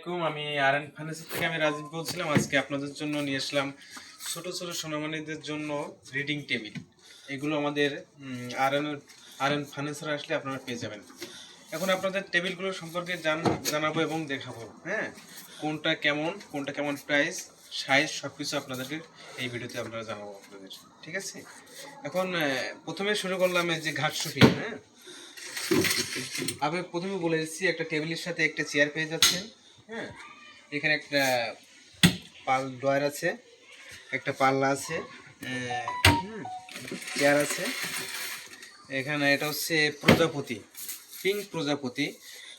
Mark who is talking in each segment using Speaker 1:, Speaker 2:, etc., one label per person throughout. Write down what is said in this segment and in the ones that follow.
Speaker 1: আসসালামাইকুম আমি আর N furniture থেকে আমি রাজীব বলছিলাম, আজকে আপনাদের জন্য নিয়ে আসলাম ছোট ছোট সোনামানিদের জন্য রিডিং টেবিল। এগুলো আমাদের R N R N furniture আসলে আপনারা পেয়ে যাবেন। এখন আপনাদের টেবিলগুলো সম্পর্কে জান, জানাব এবং দেখাবো হ্যাঁ? কোনটা কেমন কোনটা কেমন প্রাইস, সাইজ সব কিছু আপনাদেরকে এই ভিডিওতে আপনারা জানাব আপনাদের, ঠিক আছে? এখন প্রথমে শুরু করলাম এই যে ঘাট শপিং হ্যাঁ? আমি প্রথমে বলে দিচ্ছি, একটা টেবিলের সাথে একটা চেয়ার পেয়ে যাচ্ছেন। হ্যাঁ এখানে একটা পাল ডয়ার আছে, একটা পাল্লা আছে চেয়ার আছে। এখানে এটা হচ্ছে প্রজাপতি, পিঙ্ক প্রজাপতি।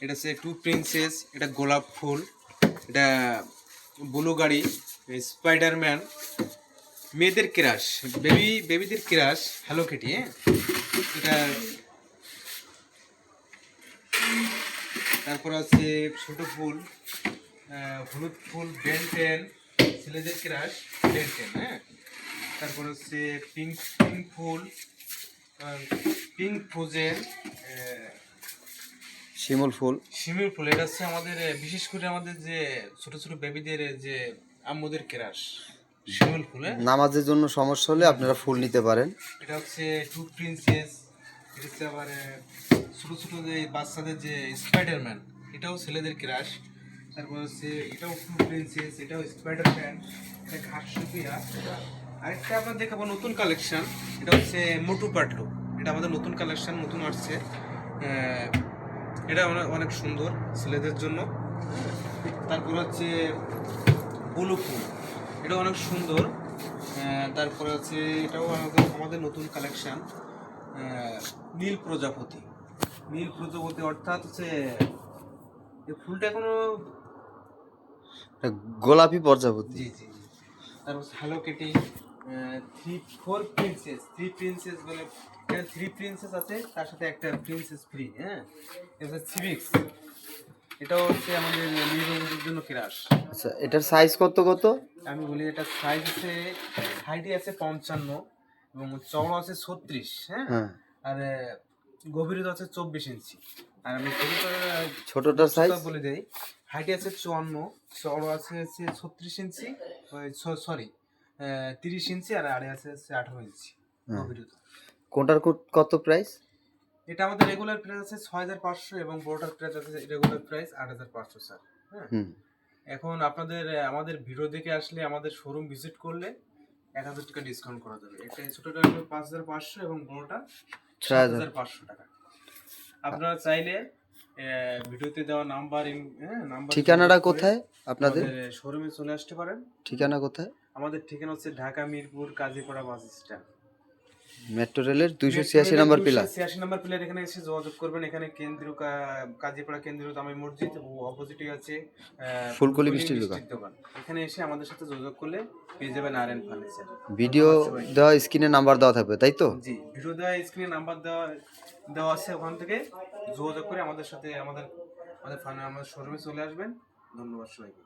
Speaker 1: এটা হচ্ছে টু প্রিন্সেস, এটা গোলাপ ফুল, এটা ব্লু গাড়ি স্পাইডারম্যান। মেয়েদের ক্রাশ, বেবি, বেবিদের ক্রাশ, হ্যালো কিটি হ্যাঁ? এটা তারপর আছে ছোট ফুল হলুদ ফুল বেন টেন ছেলেদের ক্রাশ বেন টেন হ্যাঁ? তারপর হচ্ছে পিঙ্ক পিঙ্ক ফুল পিঙ্ক ফ্রোজেন
Speaker 2: শিমুল ফুল।
Speaker 1: শিমির ফুল এটা হচ্ছে আমাদের বিশেষ করে আমাদের যে ছোট ছোট বেবিদের যে আম্মুদের ক্রাশ শিমুল ফুল হ্যাঁ?
Speaker 2: নামাজের জন্য সমস্যা হলে আপনারা ফুল নিতে পারেন।
Speaker 1: এটা হচ্ছে টু প্রিন্সেস হচ্ছে আবার ছোট ছোট যে বাচ্চাদের যে স্পাইডারম্যান এটাও ছেলেদের ক্রাশ তারপর হচ্ছে এটাও প্রিন্সেস এটাও স্পাইডারম্যান এটা ঘাট সুপিয়া আরেকটা আপনার দেখাবো নতুন কালেকশন এটা হচ্ছে মোটু পাটলু। এটা আমাদের নতুন কালেকশন নতুন আসছে। এটা অনেক সুন্দর ছেলেদের জন্য। তারপর হচ্ছে বুলু ফুল এটা অনেক সুন্দর। তারপরে হচ্ছে এটাও আমাদের নতুন কালেকশন নীল প্রজাপতি। নীল প্রজাপতি অর্থাৎ হচ্ছে এই ফুলটা এখনও
Speaker 2: এটা গোলাপি প্রজাপতি।
Speaker 1: জি জি তারপর hello kitty three four princess three princess বলে এখানে থ্রি প্রিন্সেস আছে তার সাথে একটা প্রিন্সেস ফ্রি হ্যাঁ? এটা সিভিক্স এটাও হচ্ছে আমাদের মেয়েদের জন্য ক্রাশ
Speaker 2: আচ্ছা এটার সাইজ কত কত?
Speaker 1: আমি বলি এটা সাইজ আছে হাইটে আছে পঞ্চান্ন। এবং চওড়া আছে ছত্রিশ হ্যাঁ?
Speaker 2: হ্যাঁ।
Speaker 1: আর গভীরতা আছে চব্বিশ ইঞ্চি। আর আমি ছোটটার
Speaker 2: সাইজ
Speaker 1: ছোটটা বলে দেই। হাইটে আছে চুয়ান্ন চওড়া আছে হচ্ছে ছত্রিশ ইঞ্চি সরি তিরিশ ইঞ্চি আর আড়ে আছে হচ্ছে আঠারো ইঞ্চি
Speaker 2: হ্যাঁ।
Speaker 1: গভীরতা।
Speaker 2: কোনটার কত প্রাইস
Speaker 1: এটা আমাদের রেগুলার প্রাইস আছে ছয় হাজার পাঁচশো এবং বড়টার প্রাইস আছে রেগুলার প্রাইস আট হাজার পাঁচশো স্যার হ্যাঁ? এখন আপনাদের আমাদের ভিডিও দেখে আসলে আমাদের শোরুম ভিজিট করলে এক হাজার টাকা ডিসকাউন্ট করা যাবে। একটা ছোটটা হলো পাঁচ হাজার পাঁচশো এবং বড়টা
Speaker 2: ছয় হাজার।
Speaker 1: পাঁচশো টাকা। আপনারা চাইলে ভিডিওতে দেওয়া নাম্বার নাম্বার
Speaker 2: ঠিকানাটা কোথায় আপনাদের?
Speaker 1: শোরুমে চলে আসতে পারেন।
Speaker 2: ঠিকানা কোথায়?
Speaker 1: আমাদের ঠিকানা হচ্ছে Dhaka Mirpur Kazipara bus stand.
Speaker 2: Metro রেলের দুইশো ছিয়াশি নাম্বার পিলার।
Speaker 1: ছিয়াশি নাম্বার পিলার এখানে এসে যোগাযোগ করবেন। এখানে কেন্দ্রীয় কাজীপাড়া কেন্দ্রীয় জামে মসজিদ ও অপোজিটে আছে
Speaker 2: ফুলকলি
Speaker 1: মিষ্টির দোকান। এখানে এসে আমাদের সাথে যোগাযোগ করলে পেয়ে যাবেন আর এন ফার্নিচার।
Speaker 2: ভিডিও দেওয়া স্ক্রিনে নাম্বার দেওয়া থাকবে তাই তো?
Speaker 1: জি ভিডিও দেওয়া স্ক্রিনে নাম্বার দেওয়া দেওয়া আছে ওখান থেকে। যোগাযোগ করে আমাদের সাথে আমাদের আমাদের ফার্ম আমাদের শোরুমে চলে আসবেন। ধন্যবাদ সবাইকে।